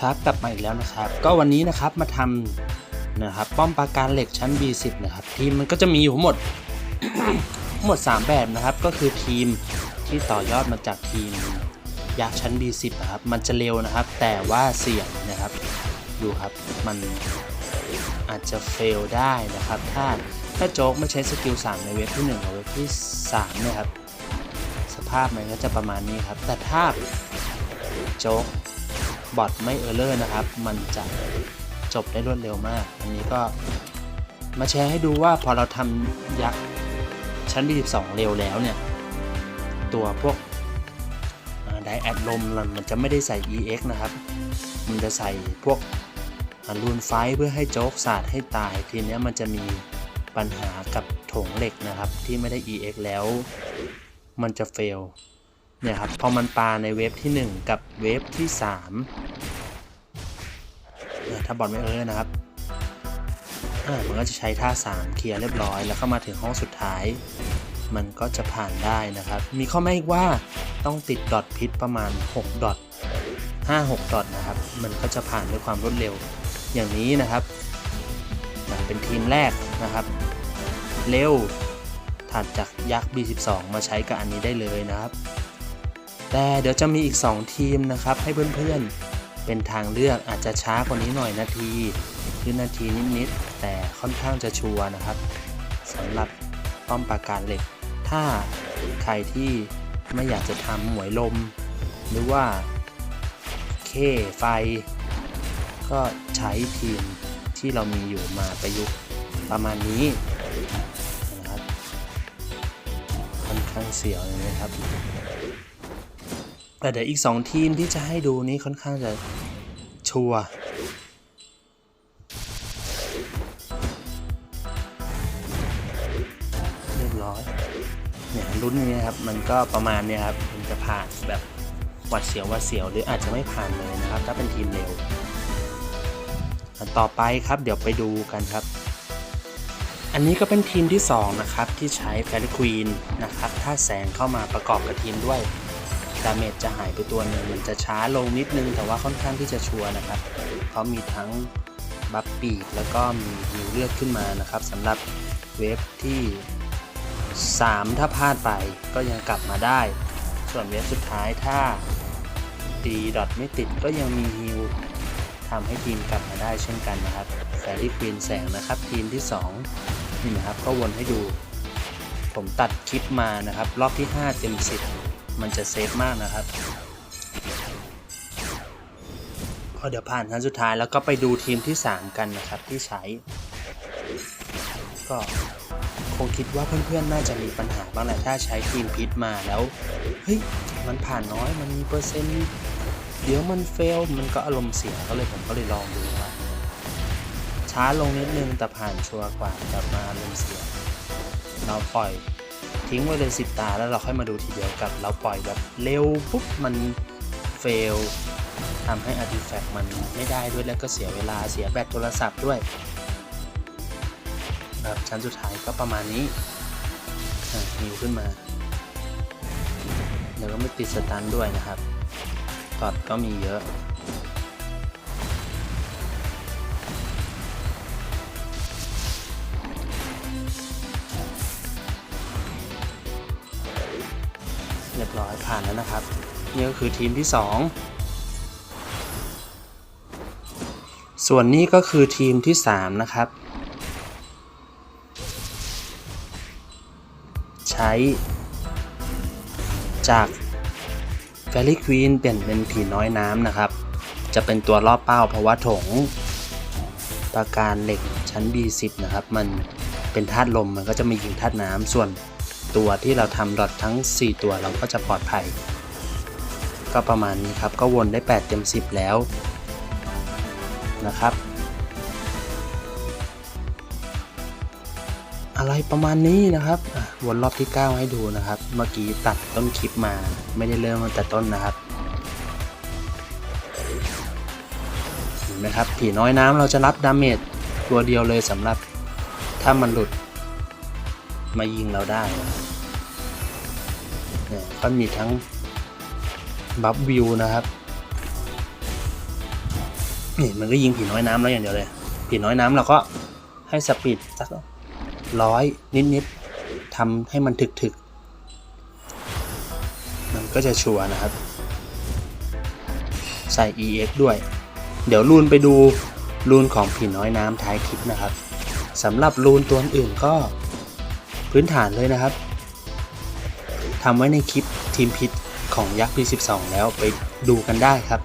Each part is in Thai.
ครับกลับมาอีกแล้วนะครับ ก็วันนี้นะครับมาทำนะครับป้อมปราการเหล็กชั้น B10 นะครับ ทีมมันก็จะมีอยู่ทั้งหมดหมด 3 แบบนะครับ ก็คือทีมที่ต่อยอดมาจากทีมยักษ์ชั้น B10 นะครับมันจะเร็วนะครับ แต่ว่าเสี่ยงนะครับดูครับมันอาจจะเฟลได้นะครับ ถ้าถ้าโจ๊กไม่ใช้สกิล3ในเว็บที่1กับเว็บที่3นี่ยครับสภาพมันก็จะประมาณนี้ครับ แต่ถ้าโจ๊ก บอทไม่เออร์เลอร์นะครับ มันจะจบได้รวดเร็วมาก อันนี้ก็มาแชร์ให้ดูว่าพอเราทำยักษ์ชั้น B12 เร็วแล้วเนี่ย ตัวพวกไดแอดลมมันจะไม่ได้ใส่ EX นะครับ มันจะใส่พวกรูนไฟเพื่อให้โจ๊กศาสตร์ให้ตาย ทีนี้มันจะมีปัญหากับถงเหล็กนะครับ ที่ไม่ได้ EX แล้ว มันจะเฟล เนี่ยครับพอมันปาในเวฟที่ 1 กับเวฟที่3ถ้าบอลไม่เออนะครับอ่ามันก็จะใช้ท่า 3 เคลียร์เรียบร้อย แล้วเข้ามาถึงห้องสุดท้าย มันก็จะผ่านได้นะครับ มีข้อแม้อีกว่าต้องติดดอทพิษประมาณ 6 ดอท5 6 ดอทนะครับ มันก็จะผ่านด้วยความรวดเร็วอย่างนี้นะครับ เป็นทีมแรกนะครับ เร็วถัดจากยักษ์ B12 มาใช้กับอันนี้ได้เลยนะครับ แต่เดี๋ยวจะมีอีก 2 ทีมนะครับ ให้เพื่อนๆ เป็นทางเลือกอาจจะช้ากว่านี้หน่อยนาทีหรือนาทีนิดๆ แต่ค่อนข้างจะชัวร์นะครับสำหรับป้อมปราการเหล็ก ถ้าใครที่ไม่อยากจะทำหมวยลม หรือว่าเคไฟ ก็ใช้ทีมที่เรามีอยู่มาประยุกต์ประมาณนี้นะครับค่อนข้างเสียวเลยนะครับ แต่เดี๋ยวอีก 2 ทีมที่จะให้ดูนี้ค่อนข้างจะชัวร์เรียบร้อยเนี่ยรุ่นนี้ครับ มันก็ประมาณเนี้ยครับ มันจะผ่านแบบวัดเสียววัดเสียวหรืออาจจะไม่ผ่านเลยนะครับ ถ้าเป็นทีมเร็วอันต่อไปครับเดี๋ยวไปดูกันครับ อันนี้ก็เป็นทีมที่ 2 นะครับ ที่ใช้แฟรควีนนะครับ ถ้าแสงเข้ามาประกอบกับทีมด้วย ดาเมจจะหายไปตัวหนึ่งมันจะช้าลงนิดนึง แต่ว่าค่อนข้างที่จะชัวร์นะครับเพราะมีทั้งบัฟปีกแล้วก็มีฮิวเลือดขึ้นมานะครับสำหรับเวฟที่ 3 ถ้าพลาดไปก็ยังกลับมาได้ ส่วนเวฟสุดท้ายถ้าตีดอทไม่ติดก็ยังมีฮิวทำให้ทีมกลับมาได้เช่นกันนะครับแฟรี่ควีนแสงนะครับ ทีมที่ 2 นี่นะครับก็วนให้ดู ผมตัดคลิปมานะครับ รอบที่ 5 เต็ม 10 มันจะเซฟมากนะครับพอเดี๋ยวผ่านครั้งสุดท้ายแล้วก็ไปดูทีมที่ 3 กันนะครับที่ใช้ ก็คงคิดว่าเพื่อนๆ น่าจะมีปัญหาบ้างแหละถ้าใช้ทีมพิษมาแล้วเฮ้ยมันผ่านน้อยมันมีเปอร์เซ็นต์เดี๋ยวมันเฟลมันก็อารมณ์เสียก็เลยผมก็เลยลองดูว่าช้าลงนิดนึงแต่ผ่านชัวร์กว่าแต่มาอารมณ์เสียเราปล่อย ทิ้งไว้เลยสิบตาแล้วเราค่อยมาดูทีเดียวกับ เราปล่อยแบบเร็วปุ๊บมันเฟลทำให้อาร์ติแฟกต์มันไม่ได้ด้วยแล้วก็เสียเวลาเสียแบตโทรศัพท์ด้วยแบบชั้นสุดท้ายก็ประมาณนี้อะนิวขึ้นมา แล้วก็ไม่ติดสตันด้วยนะครับตอดก็มีเยอะ รียบร้อยผ่านแล้วนะครับ นี่ก็คือทีมที่ 2 ส่วนนี้ก็คือทีมที่ 3 นะครับ ใช้ จากแฟรี่ควีนเปลี่ยนเป็นผีน้อยน้ำนะครับ จะเป็นตัวล่อเป้าเพราะว่าถงประการเหล็กชั้น B10 นะครับ มันเป็นธาตุลมมันก็จะมายิงธาตุน้ำส่วน ตัวที่เราทำดอททั้ง 4 ตัวเราก็จะปลอดภัย ก็ประมาณนี้ครับ ก็วนได้ 8 เต็ม 10 แล้วนะครับ อะไรประมาณนี้นะครับวนรอบที่ 9 ให้ดูนะครับ เมื่อกี้ตัดต้นคลิปมาไม่ได้เริ่มตั้งแต่ต้นนะครับเห็นไหมครับผีน้อยน้ำเราจะรับดาเมจตัวเดียวเลยสำหรับถ้ามันหลุด มายิงเราได้เนี่ยก็มีทั้งบัฟวิวนะครับนี่มันก็ยิงผีน้อยน้ำแล้วอย่างเดียวเลย ผีน้อยน้ำเราก็ให้สปีดสักร้อยนิดๆทำให้มันถึกๆ มันก็จะชัวร์นะครับ ใส่ EX ด้วย เดี๋ยวลูนไปดูลูนของผีน้อยน้ำท้ายคลิปนะครับสำหรับลูนตัวอื่นก็ พื้นฐานเลยนะครับทำไว้ในคลิปทีมพิษของยักษ์ P12 แล้วไปดูกันได้ครับ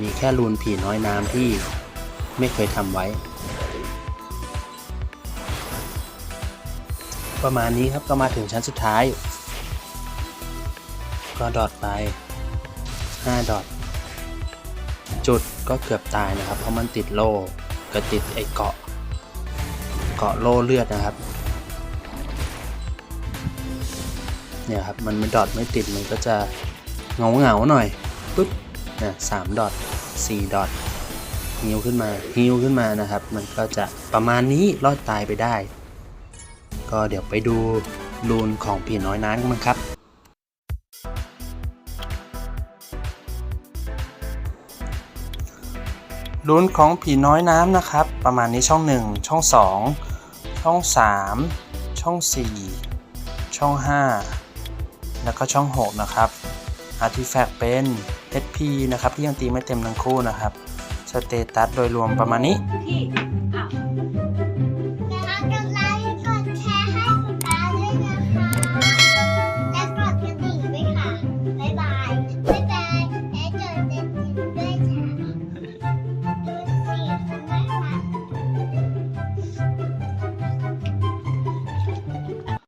มีแค่ลูนผีน้อยน้ำที่ไม่เคยทำไว้ ประมาณนี้ครับก็มาถึงชั้นสุดท้าย ก็ดอทไป 5 ดอทจุดก็เกือบตายนะครับ เพราะมันติดโล่ก็ติดไอเกาะ เกาะโล่เลือดนะครับ เนี่ยครับมันไม่ดอทไม่ติดมันก็จะเงาเงาๆหน่อยปุ๊บนะสามดอทสี่ดอทฮิวขึ้นมาฮิวขึ้นมานะครับ มันก็จะประมาณนี้รอดตายไปได้ ก็เดี๋ยวไปดูรูนของผีน้อยน้นกันครับ ลุ้นของผีน้อยน้ำนะครับ ประมาณนี้ช่อง 1 ช่อง 2 ช่อง 3 ช่อง 4 ช่อง 5 แล้วก็ช่อง 6 นะครับอาร์ติแฟกต์เป็น SP นะครับ ที่ยังตีไม่เต็มทั้งคู่นะครับ สเตตัสโดยรวมประมาณนี้